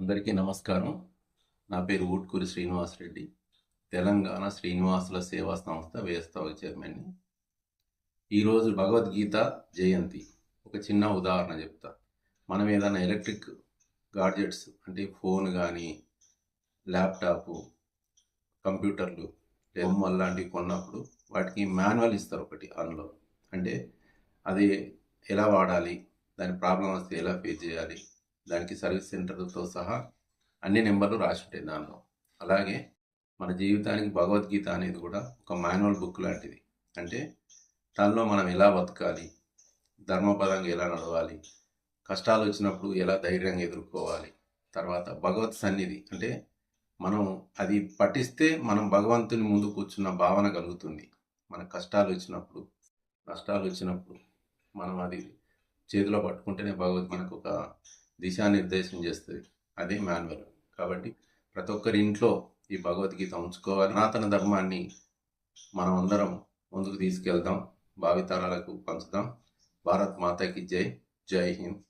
అందరికీ నమస్కారం. నా పేరు ఊట్కూరి శ్రీనివాసరెడ్డి. తెలంగాణ శ్రీనివాసుల సేవా సంస్థ వ్యవస్థాపక చైర్మన్ని. ఈరోజు భగవద్గీత జయంతి. ఒక చిన్న ఉదాహరణ చెప్తా. మనం ఏదైనా ఎలక్ట్రిక్ గాడ్జెట్స్ అంటే ఫోన్ కానీ ల్యాప్టాప్ కంప్యూటర్లు బొమ్మలు లాంటివి కొన్నప్పుడు వాటికి మాన్యువల్ ఇస్తారు ఒకటి అందులో. అంటే అది ఎలా వాడాలి దాని ప్రాబ్లం వస్తే ఎలా ఫేస్ చేయాలి దానికి సర్వీస్ సెంటర్తో సహా అన్ని నెంబర్లు రాసి ఉంటాయి దానిలో. అలాగే మన జీవితానికి భగవద్గీత అనేది కూడా ఒక మాన్యువల్ బుక్ లాంటిది. అంటే దానిలో మనం ఎలా బతకాలి ధర్మపరంగా ఎలా నడవాలి కష్టాలు వచ్చినప్పుడు ఎలా ధైర్యంగా ఎదుర్కోవాలి తర్వాత భగవత్ సన్నిధి అంటే మనం అది పఠిస్తే మనం భగవంతుని ముందు కూర్చున్న భావన కలుగుతుంది. మన కష్టాలు వచ్చినప్పుడు నష్టాలు వచ్చినప్పుడు మనం అది చేతిలో పట్టుకుంటేనే భగవద్ మనకు ఒక దిశానిర్దేశం చేస్తుంది. అదే మాన్యువల్. కాబట్టి ప్రతి ఒక్కరి ఇంట్లో ఈ భగవద్గీత ఉంచుకోవాలి. సనాతన ధర్మాన్ని మనం అందరం ముందుకు తీసుకెళ్దాం. భావితరాలకు పంచుదాం. భారత్ మాతాకి జై. జై హింద్.